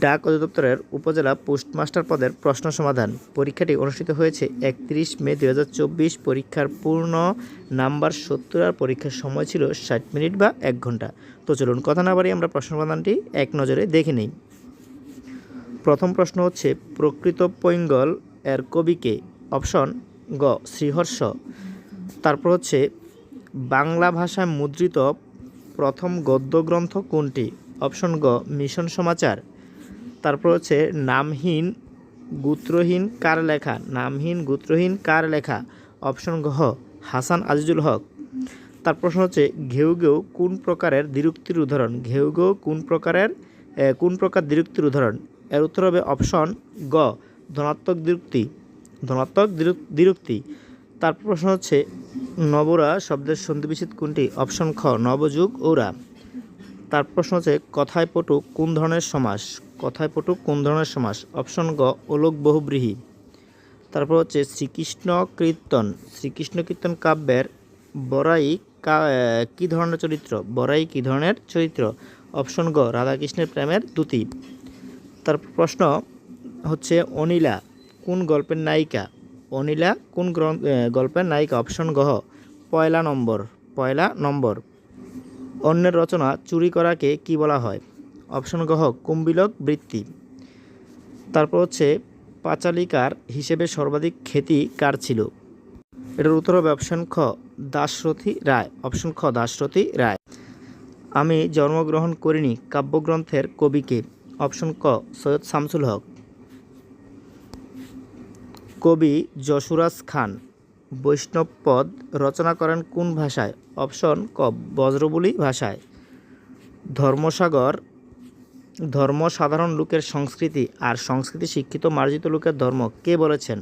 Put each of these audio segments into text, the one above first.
ডাক অধিদপ্তরের উপজেলা পোস্টমাস্টার পদের প্রশ্ন সমাধান। পরীক্ষাটি অনুষ্ঠিত হয়েছে একত্রিশ মে দু হাজার চব্বিশ। পরীক্ষার পূর্ণ নাম্বার সত্তর আর পরীক্ষার সময় ছিল ষাট মিনিট বা এক ঘণ্টা। তো চলুন কথা না বাড়ি আমরা প্রশ্ন সমাধানটি এক নজরে দেখে নিই। প্রথম প্রশ্ন হচ্ছে, প্রকৃত পৈঙ্গল এর কবিকে অপশন গ, শ্রীহর্ষ। তারপর হচ্ছে, বাংলা ভাষায় মুদ্রিত প্রথম গদ্যগ্রন্থ কোনটি? অপশন গ, মিশন সমাচার। তারপর হচ্ছে নামহীন গোত্রহীন কার লেখা? নামহীন গোত্রহীন কার লেখা? অপশন ঘ, হাসান আজিজুল হক। তার প্রশ্ন হচ্ছে, ঘেউ ঘেউ কোন প্রকারের দ্বিরুক্তির উদাহরণ? ঘেউ ঘেউ কোন প্রকারের কোন প্রকার দ্বিরুক্তির উদাহরণ? এর উত্তর হবে অপশন গ, ধনাত্মক দ্বিরুক্তি। ধনাত্মক দ্বিরু- দ্বিরুক্তি। তারপর প্রশ্ন হচ্ছে, নবরা শব্দের সন্ধিবিচ্ছেদ কোনটি? অপশন খ, নবযুগ, ওরা। তার প্রশ্ন হচ্ছে, কথায় পটু কোন ধরনের সমাস? কথায় পটু কোন ধরনের সমাস? অপশন গ, ওলোক বহুব্রীহি। তারপর হচ্ছে শ্রীকৃষ্ণ কীর্তন শ্রীকৃষ্ণ কীর্তন কাব্যের বরাই কা- ধরনের চরিত্র? বরাই কী ধরনের চরিত্র? অপশন গ, রাধাকৃষ্ণের প্রেমের দ্যুতি। তার প্রশ্ন হচ্ছে, অনিলা কোন গল্পের নায়িকা? অনিলা কোন গল্পের নায়িকা? অপশন গহ পয়লা নম্বর। পয়লা নম্বর। অন্যের রচনা চুরি করাকে কি বলা হয়? অপশন গহ কুম্বিলক বৃত্তি। তারপর হচ্ছে পাঁচালিকার হিসেবে সর্বাধিক খ্যাতি কার ছিল? এটার উত্তর হবে অপশন খ, দাশরথী রায়। অপশন খ, দাশরথী রায়। আমি জন্মগ্রহণ করিনি, কাব্যগ্রন্থের কবিকে। অপশন ক, সৈয়দ শামসুল হক। কবি যশুরাজ খান, বৈষ্ণব পদ রচনা করেন কোন ভাষায়? অপশন ক, বজ্রবুলি ভাষায়। ধর্মসাগর ধর্ম সাধারণ লোকের সংস্কৃতি আর সংস্কৃতি শিক্ষিত মার্জিত লোকের ধর্ম কে বলেছেন?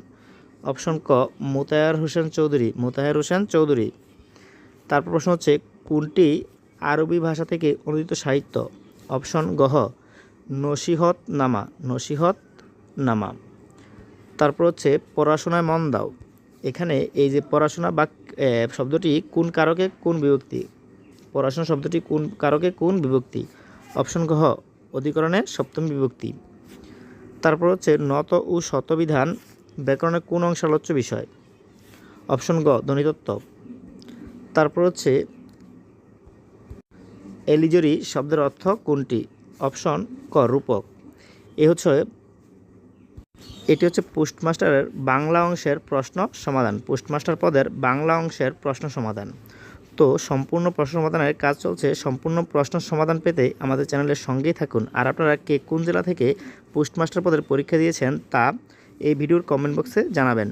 অপশন ক, মোতায়ার হোসেন চৌধুরী, মোতায়ার হোসেন চৌধুরী। তারপর প্রশ্ন হচ্ছে, কোনটি আরবি ভাষা থেকে অনুদিত সাহিত্য? অপশন গহ নসিহত নামা নসিহত নামা তারপর হচ্ছে, পড়াশোনায় মন দাও। এখানে এই যে পড়াশোনা বা শব্দটি কোন কারকে কোন বিভক্তি? পড়াশোনা শব্দটি কোন কারকে কোন বিভক্তি? অপশন ঘ অধিকরণে সপ্তম বিভক্তি। তারপর হচ্ছে নত ও শতবিধান ব্যাকরণের কোন অংশ আলোচ্য বিষয়? অপশন গ, ধ্বনিতত্ত্ব। তারপর হচ্ছে এলিজরি শব্দের অর্থ কোনটি? অপশন ক, রূপক। এ হচ্ছে এটি হচ্ছে পোস্টমাস্টারের বাংলা অংশের প্রশ্ন সমাধান। পোস্টমাস্টার পদের বাংলা অংশের প্রশ্ন সমাধান। তো সম্পূর্ণ প্রশ্ন সমাধানের কাজ চলছে। সম্পূর্ণ প্রশ্ন সমাধান পেতে আমাদের চ্যানেলের সঙ্গেই থাকুন। আর আপনারা কে কোন জেলা থেকে পোস্টমাস্টার পদের পরীক্ষা দিয়েছেন তা এই ভিডিওর কমেন্ট বক্সে জানাবেন।